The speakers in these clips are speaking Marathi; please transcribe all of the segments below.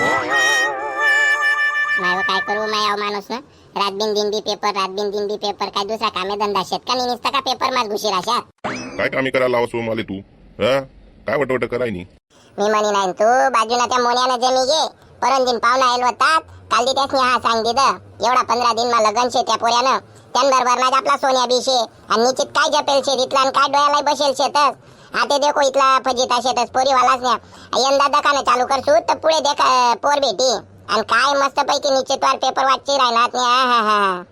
नाही हो, काय करू माय माणूस ना रात बिन दिन बी पेपर रात बिन दिन बी पेपर काय दुसरा कामे धंदा? शेतकरी निसता का पेपर मास घुशी राशात काय कामी करायला लावस मला तू हा? काय वटवट कराय नी? मी म्हणी नाही तू बाजूला त्या मोन्यानं जमी घे परत दिन पाहुणा आयल होतात काल दी त्यासनी हा सांग दिलं एवढा पंधरा दिन मला लगन शे त्या पोऱ्यानं त्यांबरोबर ना आपला सोन्या बी शे आणि निश्चित काय जपेल शे तिथला आणि काय डोळ्याला बसेल शेतच आता देखो इथला फजिता शेतच पोरीवालाच नाही यंदा दकानं चालू करसू तर पुढे देख पोर भेटी. आणि काय मस्त पैकी निश्चितवार पेपर राहणार नाही हा हा हा.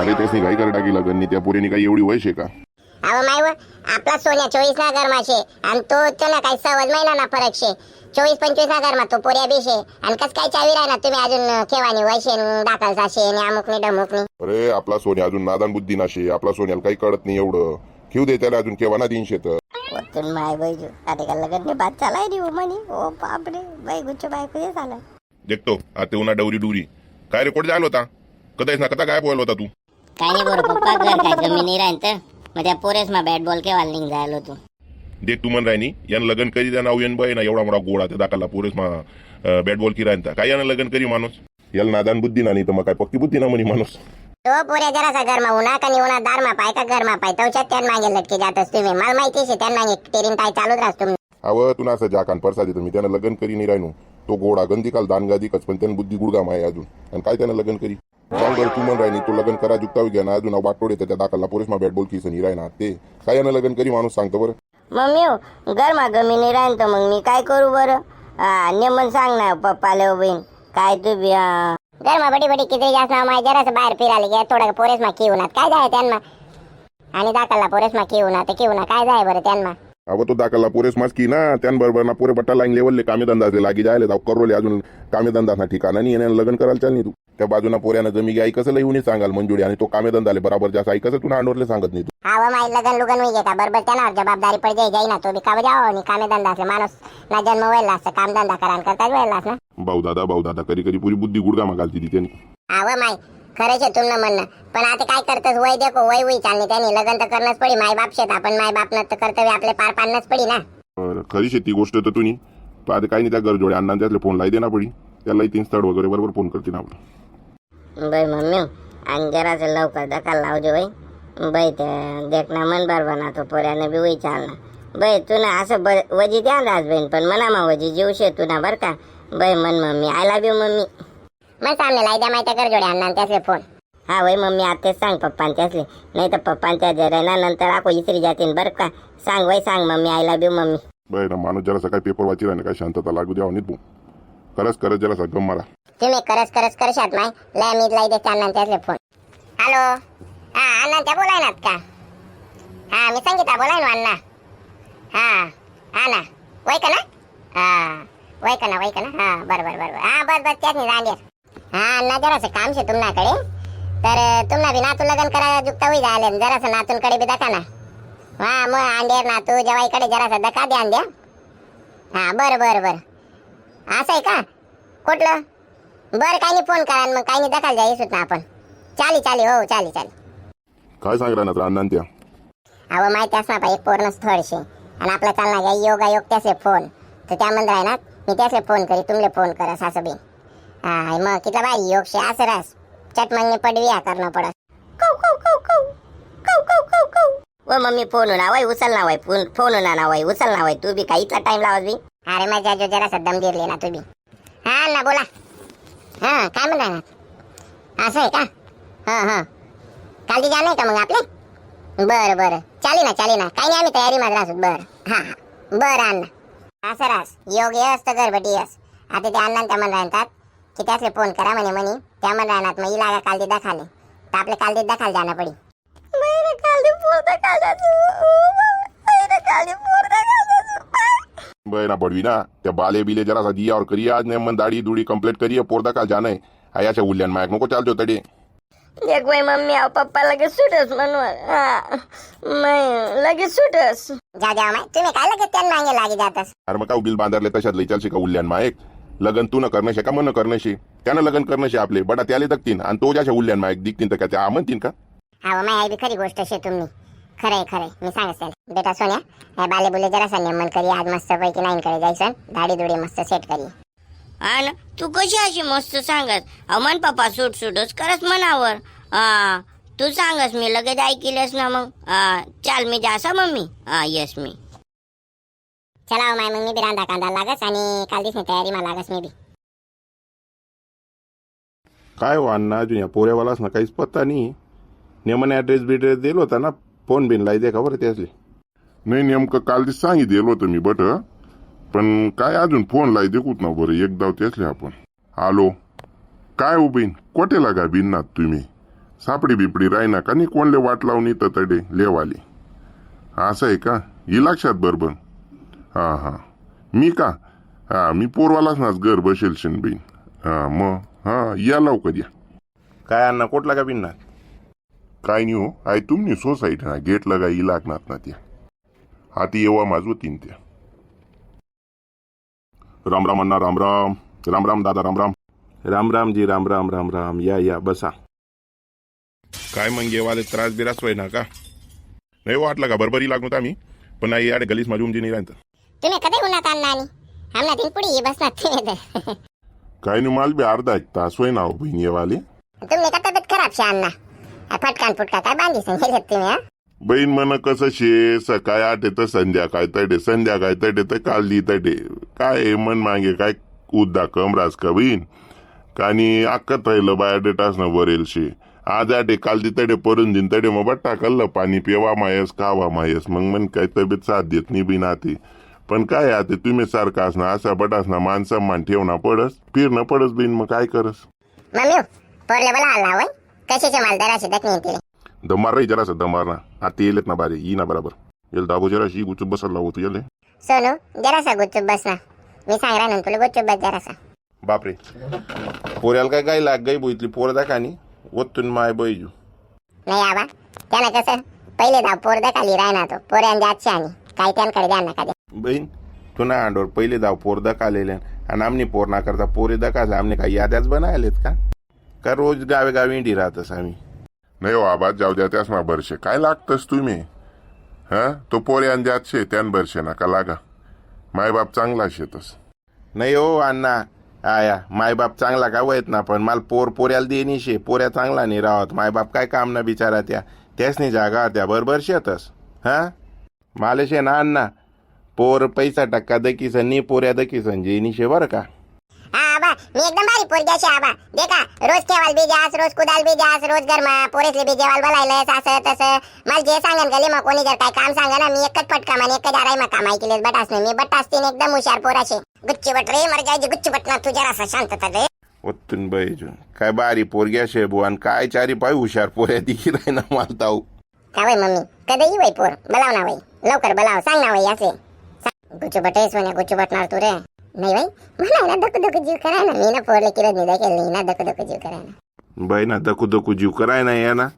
अरे त्यासनी घाई कर टाकी लगन नी त्या पोरीने काही एवढी वय शे का? अहो माय आपला सोन्या चोवीस ना गरमा शे आणि तो ना काही सवज महिना ना फरक शे चोवीस पंचवीस ना गरमा तो पोऱ्या बी शे आणि कस काय चावी राहणार तुम्ही अजून केव्हानी वैशे दाखल साशे अमुकनी डमुकनी. अरे आपला सोन्या अजून नादान बुद्धी नाशे आपला सोन्याला काही कळत नाही एवढं. घेऊ दे त्याला अजून केव्हा ना तीनशे तर. वतून माय बैजू आता का लगन ने बात चालाय रे म्हणी ओ बापरे बाई गुच्छ बायको हे झालं. देखतो आता उन्हा डवरी डुरी काय रेकॉर्ड जायला होता? कदा ना कदा काय बोलला होता तू? काय नाही बरं पप्पा घर काय राहीन तर? मग त्या पोरेस मा बॅट बॉल केव्हा निघ जायला होतो? देख तू म्हण राहिनी यानं लगन करी त्या नाव येन बाई ना एवढा मोठा गोळा त्या दाखवला पोरेस मा बॅट बॉल की राहता काय यानं लगन करी माणूस? याला नादान बुद्धी ना नाही तर मग काय पक्की बुद्धी ना म्हणे माणूस? तो पोऱ्या जरासा घरमा उन्हा का उन्हा दार मा पाय का घरमा पाय. तवच्यात त्यान मागे लटके जातस तुम्ही मला माहिती शे त्यान मागे टेरिंग काय चालूच राहस तुम्ही अव तुला असं जाकान परसा देतो मी त्यानं लग्न करी नाही राहिनो तो गोडा गंदी काल दान गादिकच पण त्यानं बुद्धी गुडगा माय अजून. आणि काय त्यानं लग्न करी? सांग बरं तू म्हण राहिनी तू लग्न करा जुकता घ्या ना अजून वाटोड त्या दाखलला पोरेस मा बॅट बॉल की सनी राहणार ते काय यानं लग्न करी माणूस सांगतो बरं. मम्मी हो गरमा गमी नाही राहीन तर मग मी काय करू बरं? नेमन सांग ना पप्पाले बहीण. काय तू बी गरमा बडी बडी किती जास्त ना माझ्या जरासं बाहेर फिरायला घ्या थोडं पोरेस मा किवनात काय जाय त्यांना? आणि दाखलला पोरेस मा किवना तर किवना काय जाय बरं त्यांना? अव तो दाखलला पोरेस मास की ना. त्यानबरोबर ना पोरे बट्टा लाईन लेवलले कामे धंदा लागी जायले जाऊ करोले अजून. कामे धंदा ना ठिकाण आणि यानं लग्न करायला चाल नाही तू. त्या बाजूना पोऱ्यानं जमी आई कसं येऊन सांगाल मंजुडी आणि तो कामे धंदाले बरोबर जास्त आई कसं तुला अंडोरले सांगत नाही तू? हा माई लगन लुगन मी घेता. बरोबर त्यांना जबाबदारी पड जाई ना तो बी का जाओ आणि कामे धंदा असले माणूस ना जन्म व्हायला असतं काम धंदा करा करताच व्हायला ना. भाऊ दादा भाऊ दादा कधी कधी पुरी बुद्धी गुडगा मागालती ती त्यांनी. आव माय खरंच आहे तुमनं म्हणणं. पण आता काय करतस? वय देखो वय वय चालणे त्यांनी. लग्न तर करणंच पडी माय बाप शेत. आपण माय बाप तर कर्तव्य आपले पार पाडणंच पडी ना. बरं खरी शेती गोष्ट तर तुम्ही तो आता काही नाही त्या गरजोडे अण्णा त्यातले फोन लाई देना पडी. त्याला तीन स्थळ वगैरे बरोबर फोन करते ना आपलं. बाई मम्मी आणि जरासं लवकर दखल लावजो बाई बाई ते देखना मन बरोबर ना तो पोऱ्यानं बी वय चालना बाई तू ना असं ब वजी द्या आज बहीण पण मना मा वजी जीव शे तू ना बरं का? बाई मन mummy. I love you mummy. मग सामने लाई द्या माहिती कर जोडे अण्णा त्यासले फोन हा वय मम्मी आता तेच सांग पप्पान त्यासले. नाही तर पप्पान त्या जरा नंतर आको इसरी जातीन बरं का? सांग वय सांग mummy I love you mummy. बाई ना माणूस जरा काय पेपर वाची राहिला काय शांतता लागू द्यावा नाही तू खरंच करत जरा गम मारा. तुम्ही करस करस करशात माय? लय मी लाई देते अण्णा त्यासले फोन हॅलो हा अण्णा त्या बोलाय ना का? हा मी संगीता बोलाय ना अण्णा. हा हा ना. वय का ना? हा. वय का ना वय का ना. हा बरं बरं बरं बरं. हा बस बस त्याच नाही हा अण्णा जरासं काम शे तुमनाकडे. तर तुम्हाला बी नातू लग्न करायला जुकता होई झाले जरासं नातूंकडे बी दका ना. हा मग अंडेर नातू जवाईकडे जरासा दका द्या द्या हा बरं बरं बरं. असं आहे का? कुठलं? बरं काही नाही फोन करा आणि मग. काही नाही दखाल जाईस ना आपण. चाली चाली हो चाली चाली. काय सांग राहणार तर अण्णा त्या अहो माहिती असणार पाहिजे पोरण स्थळशे आणि आपला चालणार योगा योग त्याचे फोन. तर त्यामध्ये आहे ना मी त्याचे फोन करी तुमले फोन करस असं बी हा मग कितला बाई योगशे असं रास. चटमंगने पडवी हा करणं पडस व मम्मी फोन होणार वय उचल ना वय फोन फोन होणार ना वय उचल ना वय तू बी काही इतला टाइम लावत बी? अरे माझ्या जो जरा दम दिरले ना तू बी. हा ना बोला. हा काय म्हणता ना असं आहे का? हा हा. काल जाणार का मग आपले? बरं बरं. चाली ना चाली ना. काही नाही आम्ही तयारी मध्ये राहतो बरं. हा बरं बरं ना असं रास योग ये असतं गरबटी यस आता ते अण्णा त्या मन राहतात की त्यातले फोन करा म्हणे म्हणे त्या मन राहणार मग इलागा काल दिदा खाले तर आपले काल दिदा खाल जाणं पडी. बाई ना पडवी ना. त्या बाले बिले जरा दिया और करिए आज ने मन दाढ़ी दुड़ी कंप्लीट करिए पोरदा का जाना है आयाच्या उल्ल्यान मायक नको चालतो तडे. एक वय मम्मी अहो पप्पा लगेच सुटस म्हणून. हा. नाही लगेच सुटस. जा जा माय. तुम्ही काय लगेच त्यांना मागे लागे जातस? अरे मग का उगील बांधारले तशात लई चालशे का उल्ल्यान मायक लगन तू न करणं शे का मन करणं शे त्यानं लग्न करणं शे आपले बटा त्याले दगतीन. आणि तो ज्याच्या उल्ल्यान मायक दिखतीन तर काय त्या म्हणतीन का? हा माय बी खरी गोष्ट शे तुम्ही. खरंय खरंय. मी सांगत त्याला. बेटा सोन्या हे बाले बुले जरा नेमन करी आज मस्त पैकी कडे जायचं दाढी दुडी मस्त सेट करी. हा ना तू कशी अशी मस्त सांगत? अहो मन पप्पा सूट सूटच करत मनावर. हा तू सांगस मी लगेच ऐकलेस ना मग. हा चाल मी जासा मम्मी. हा येस मी. चला हो माय मग मी बी रांधा कांदा लागस आणि काल दिसणी तयारी मला लागस मी बी. काय हो अण्णा अजून या पोऱ्यावालाच ना काहीच पत्ता नाही. नेमन ॲड्रेस बिड्रेस दिला होता ना फोन बिन लाई दे का बरं त्यासले? नाही नेमकं काल दिवस सांगितलं होतं मी बट पण काय अजून फोन लाई देखूत ना बरं एकदा तेचले आपण. आलो. काय हो बीन? कोठे लागा बिननात तुम्ही? सापडी बिपडी राहिना का? नाही कोणले वाट लावून ततडे तडे लेवाली? असं आहे का? ही लक्षात बरोबर हां हां. मी का? हां मी पोरवालाच नाच घर बसेल शेन बिन हां मग हां या लवकर या. काय अण्णा कोटला का बिनणार काय नाही हो आय तुम्ही सोसायटी ना गेट लगा ही लागणार ना त्या. हाती येवा माझू तीन त्या. राम राम अण्णा राम राम. राम राम दादा राम राम. राम राम जी राम राम राम राम. या या बसा. काय मग येवाले त्रास बिरास होय ना का? नाही वाटलं का? बरोबरी लागलो आम्ही. पण नाही याडे गलीस माझी उमजी नाही राहत तुम्ही कधी उन्हात आणला आणि? आमना तीन पुढे ये बसणार तुम्ही काय नाही माल बी अर्धा एक तास होय ना हो बहीण येवाले तुम्ही का तब्येत खराब शे अण्णा? आ, फटकान फुटका काय बांधी सांगितलं तुम्ही हा? बहीण म्हण कसं शे सकाळी आठ येतं संध्याकाळ तडे संध्याकाळ तडे तर कालदी तडे. काय मन मागे काय उद्दा कमरास का बहीण? कानी अक्कत राहिलं बायोडेटास ना वरेल शे. आज आटे काल ती तडे परून दिन तडे मग बट्टा कल्लं पाणी पेवा मायस खावा मायस मग मन काय तब्येत साथ देत नाही बिन आते पण काय आते तुम्ही सारखा असना असा बटास ना मान सन्मान ठेवना पडस फिरणं पडस बिन मग काय करस? मम्मी आला होय? कशाचे दमार रे जरासं दमार ना. आता येलेत ना बारे ई ना बराबर. येल दाबो जराशी गुचूप बसायला लावू तू येले सोनू जरासा गुच्चूप बस ना. मी सांग राहणार तुला गुच्चूप बस जरासा. बापरे. पोऱ्याला काय गाय लाग गाई बोईतली पोर दाखा आणि ओतून माय बैजू. नाही आबा त्यानं कसं पहिले दाव पोर दखाली राहणार तो. पोऱ्यान द्याची आणि. काही त्यांकडे द्या नका द्या बहीण तू ना अंडोर पहिले दाव पोर दकालेले आणि आमनी पोर ना करता पोरे दकाले आमने काही याद्याच बनायलेत का? का रोज गावे गावी इंडी राहतस आम्ही? नाही हो आबाद जाऊ द्या त्याच ना बरशे काय लागतस तुम्ही? हा? तो पोऱ्यान द्यात शे त्यान बरशे ना का लागा? मायबाप चांगला शेतस. नाही हो अण्णा. आया मायबाप चांगला का वयत ना पण मला पोर पोऱ्याला देनी शे पोऱ्या चांगला नाही राहत. मायबाप काय काम ना बिचारा त्या. त्याच नाही जागा त्या बरोबर शेतस. हा? माले शे ना अण्णा पोर पैसा टक्का दकीसन नी पोऱ्या दकीसन जेनी शे बरं का? हा आबा मी एकदम भारी पोर द्याशी आबा. देखा रोज केवाल बी जास रोज कुदाल बी जास रोज गरमा पोरेसले बी जेवाल बोलायलंस असं तसं. मला जे सांगन गली मग कोणी जर काय काम सांगा ना मी एकच पटका मान एकच आराय मग कामाई केलेस बटास नाही. मी बटास तीन एकदम हुशार पोराशे गुच्ची बट रे मर जायची गुच्ची बट ना तू जरासा शांतता रे. ओतून बैजू काय बारी पोरग्या शे बुवान काय चारी पाय हुशार पोऱ्या दिकी राही ना मला ताऊ. का वय मम्मी? कधी वय पोर. बोलाव ना वय. लवकर बोलाव. सांग ना वय असे गुच्चू बट सोन्या गुच्चू बटणार तू रे. नाही मला ना दक दक जीव कराय ना. मी ना पोरले किरत देखील नाही. ना दक दक जीव कराय ना. बैना दकू दकू जीव कराय ना. या ना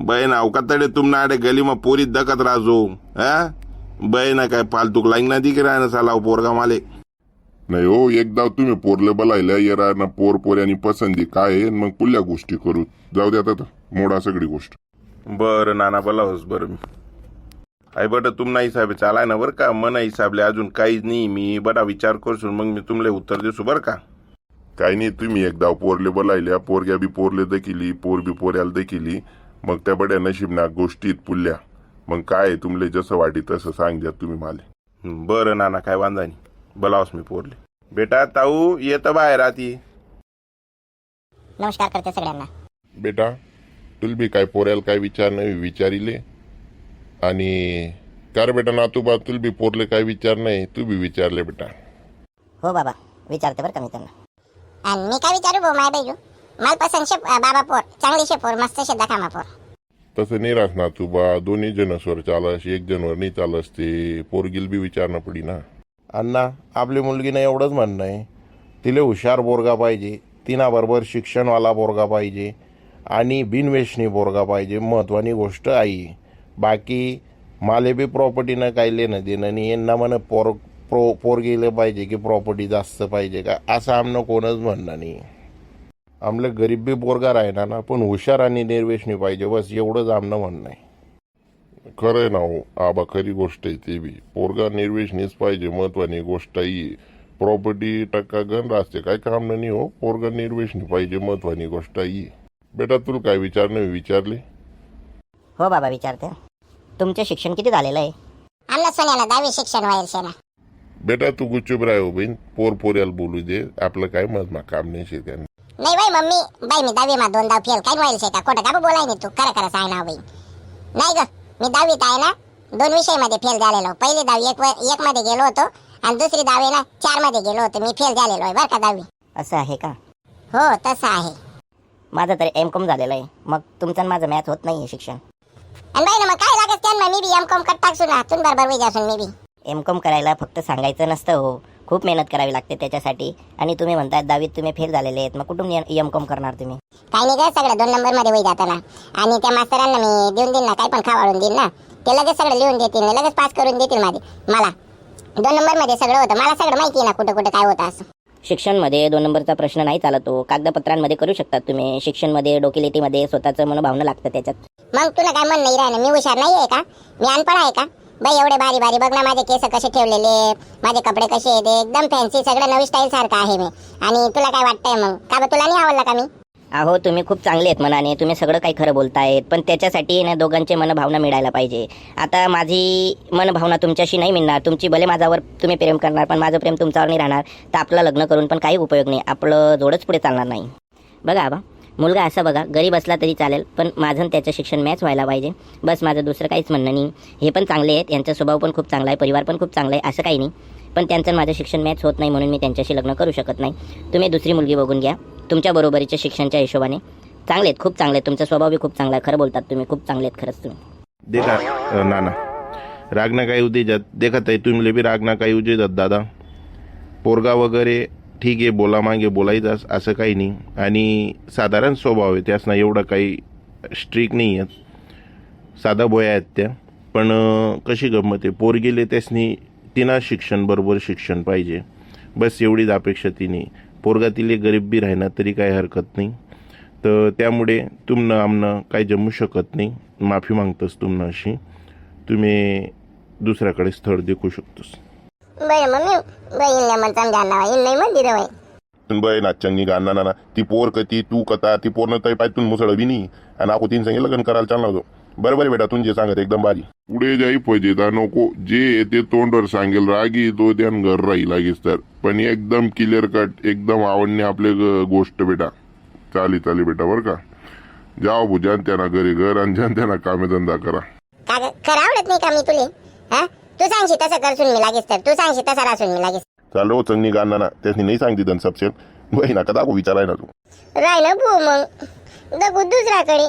बैना अवकातडे तुम नाडे गली मग पोरीत दकत राजो. हा? बैना काय फालतूक लाईन ना दिकी राय ना साला पोरगा माले. नाही हो एकदा तुम्ही पोरले बोलायला येरा ना पोर पोऱ्यानी पसंती काय आहे, मग पुढल्या गोष्टी करू. जाऊ द्या आता मोडा सगळी गोष्ट. बरं नाना बोलावस बरं मी. आई बट तुमना हिसाबे चालाय ना बरं का? मना हिसाबले अजून काहीच नाही. मी बडा विचार करसून मग मी तुमले उत्तर देसू बरं का? काय नाही तुम्ही एकदा पोरले बोलायल्या पोरग्या बी पोरले दकिली पोर बी पोऱ्याला दकिली मग त्या बड्या नशीबना गोष्टीत पुल्ल्या मग काय तुमले जसं वाटी तसं सांग द्या तुम्ही माले. बरं नाना काय वांधा नाही. बोलावस मी पोरले. बेटा ताऊ येतं बाहेर आती. नमस्कार करते सगळ्यांना. बेटा तुला बी काय पोऱ्याला काय विचार नाही विचारिले? आणि का रे बेटा नातूबा तुला बी पोरले काय विचार नाही तू बी विचारले बेटा. हो बाबा विचारते बरं का मी त्यांना. आणि मी काय विचारू भाऊ माय बैजू मला पसंत शे बाबा पोर चांगली शे पोर मस्त शे दाखा मा पोर. तसं नाही राहत नातूबा दोन्ही जनसवर चालस एक जनवर नाही चालस ते पोरगिल बी विचारणं पडी ना. अण्णा आपली मुलगीनं एवढंच म्हणणं आहे तिला हुशार बोरगा पाहिजे तिनाबरोबर शिक्षणवाला बोरगा पाहिजे आणि बिनवेशनी बोरगा पाहिजे महत्त्वानी गोष्ट आई. बाकी माले बी प्रॉपर्टीनं काही लेणं देणं नाही. यांना म्हण पोर प्रो पोर गेलं पाहिजे की प्रॉपर्टी जास्त पाहिजे का? असं आमनं कोणच म्हणणं नाही. आमलं गरीब बी पोरगा राहणार ना पण हुशार आणि निर्वेशनी पाहिजे. बस एवढंच आमनं म्हणणं आहे. खरंय ना हो. आबा खरी गोष्ट आहे ते बी. पोरगा निर्वेशनीच पाहिजे महत्वानी गोष्ट ही. प्रॉपर्टी टक्का गण राहते. काय काम नाही हो. पोरगा निर्वेशनी पाहिजे महत्वानी गोष्ट आहे बेटा तुला काय विचारणे विचारले? हो बाबा विचारते. तुमचं शिक्षण किती झालेलं आहे? आमना सोन्याला दहावी शिक्षण व्हायला शेना बेटा तू गुच्चूप राह हो बहीण पोर पोऱ्याला बोलू दे. आपलं काय मत मा काम नाही शे त्यांना नाही बाई मम्मी. बाई मी दहावी मा दोनदा फेल. काय व्हायला शेता खोटं का बोलाय नाही तू? खरं खरं सांग ना बाई. नाही ग मी दहावीत आहे ना दोन विषयामध्ये फेल झालेलो पहिली दहावी एक व- एक मध्ये गेलो होतो आणि दुसरी दहावी ना चारमध्ये गेलो होतो. मी फेल झालेलो आहे बरं का दहावी? असं आहे का? हो तसं आहे. माझं तर एम कॉम झालेलं आहे. मग तुमचं आणि माझं मॅथ होत नाही आहे शिक्षण. आणि बाई ना मग काय लागत त्यांना? मी बी एम कॉम कट टाकसून राहतून बरोबर वेळ असून मी बी. एम कॉम करायला फक्त सांगायचं नसतं हो. खूप मेहनत करावी लागते त्याच्यासाठी. आणि तुम्ही म्हणताय दहावीत तुम्ही फेल झालेले आहेत. मग कुठून एम कॉम करणार तुम्ही? काही नाही काय सगळं दोन नंबरमध्ये वही जातं ना आणि त्या मास्तरांना मी देऊन देईन ना काय पण खावाळून देईन ना. ते लगेच सगळं लिहून देतील लगेच पास करून देतील माझे मला. दोन नंबरमध्ये सगळं होतं. मला सगळं माहिती आहे ना कुठं कुठं काय होतं असं. शिक्षणमध्ये दोन नंबरचा प्रश्न नाही चालत तो कागदपत्रांमध्ये करू शकतात तुम्ही. शिक्षणमध्ये डोकेलिटीमध्ये स्वतःचं मनोभावना लागतं त्याच्यात. मग तुला काय मन नाही राहिलं? मी हुशार नाही आहे का? मी अनपण आहे का? बाई एवढे भारी भारी बघ ना माझे केस कसे ठेवलेले माझे कपडे कसे आहेत. एकदम फॅन्सी सगळं नवी स्टाईल सारखं आहे मी. आणि तुला काय वाटतंय मग? का बरं तुला नाही आवडलं का मी? अहो तुम्ही खूप चांगले आहेत मनाने. तुम्ही सगळं काही खरं बोलतायत. पण त्याच्यासाठी ना दोघांचे मनभावना मिळायला पाहिजे. आता माझी मनभावना तुमच्याशी नाही मिळणार. तुमची भले माझ्यावर तुम्ही प्रेम करणार पण माझं प्रेम तुमच्यावर नाही राहणार. तर आपलं लग्न करून पण काही उपयोग नाही. आपलं जोडच पुढे चालणार नाही. बघा आबा मुलगा असा बघा गरीब असला तरी चालेल पण माझं त्याचं शिक्षण मॅच व्हायला पाहिजे. बस माझं दुसरं काहीच म्हणणं नाही. हे पण चांगले आहेत. यांचा स्वभाव पण खूप चांगला आहे. परिवार पण खूप चांगला आहे. असं काही नाही. पण त्यांचं माझं शिक्षण मॅच होत नाही म्हणून मी त्यांच्याशी लग्न करू शकत नाही. तुम्ही दुसरी मुलगी बघून घ्या. तुमच्या बरोबरीच्या शिक्षणच्या हिशोबाने. चांगले आहेत खूप चांगले आहेत तुमचा स्वभाव बी खूप चांगला आहे. खरं बोलतात तुम्ही खूप चांगले आहेत खरंच तुम्ही. देखा अ, नाना. राग ना काही उदे जात देखा ताई तुम्ही बी राग ना काही उदे जात दादा. पोरगा वगैरे ठीक आहे बोला मागे बोलायचं असं काही नाही. आणि साधारण स्वभाव आहे त्यासना एवढं काही स्ट्रिक नाही आहेत. साधा बोया आहेत त्या. पण अ, कशी गंमत आहे? पोर गेले त्यासनी तिना शिक्षण बरोबर शिक्षण पाहिजे. बस एवढीच अपेक्षा तिने. पोरगा तिले गरीब बी राहणार तरी काही हरकत नाही. तर त्यामुळे तुमनं आमनं काही जमू शकत नाही. माफी मागतोस तुमनं अशी. तुम्ही दुसऱ्याकडे स्थळ देखू शकतोस. बाई मम्मी. बाई इनल्या मन समजा ना इन नाही म्हणली रे बाई बय नाचंगी गाणं ना ती पोर कती तू कथा ती पोरनं तय पायतून मुसळ बिनी आणि आपण तीन संगे लग्न करायला चालला होतो. बरोबर आहे बेटा जे सांगत एकदम बारी पुढे जाई पाहिजे ता नको. जे येते तोंडवर सांगेल रागी तो त्यान घर राही लागेस तर. पण एकदम क्लिअर कट एकदम आवडणे आपले गोष्ट बेटा. चाली चाली बेटा बरं का? जाओ भू ज्यान त्यांना घरी घर आणि ज्यान त्यांना कामे धंदा करा. का ग? खरं आवडत नाही का मी तुले? हा? तू सांगशी तसं करसून मी लागेस तर. तू सांगशी तसा रासून मी लागेस. चाल हो चंगनी गाणं ना त्यासनी नाही सांगते धन सबसेट वही ना का दाखव विचाराय ना तू राय ना भू मग. दगू दुसऱ्याकडे.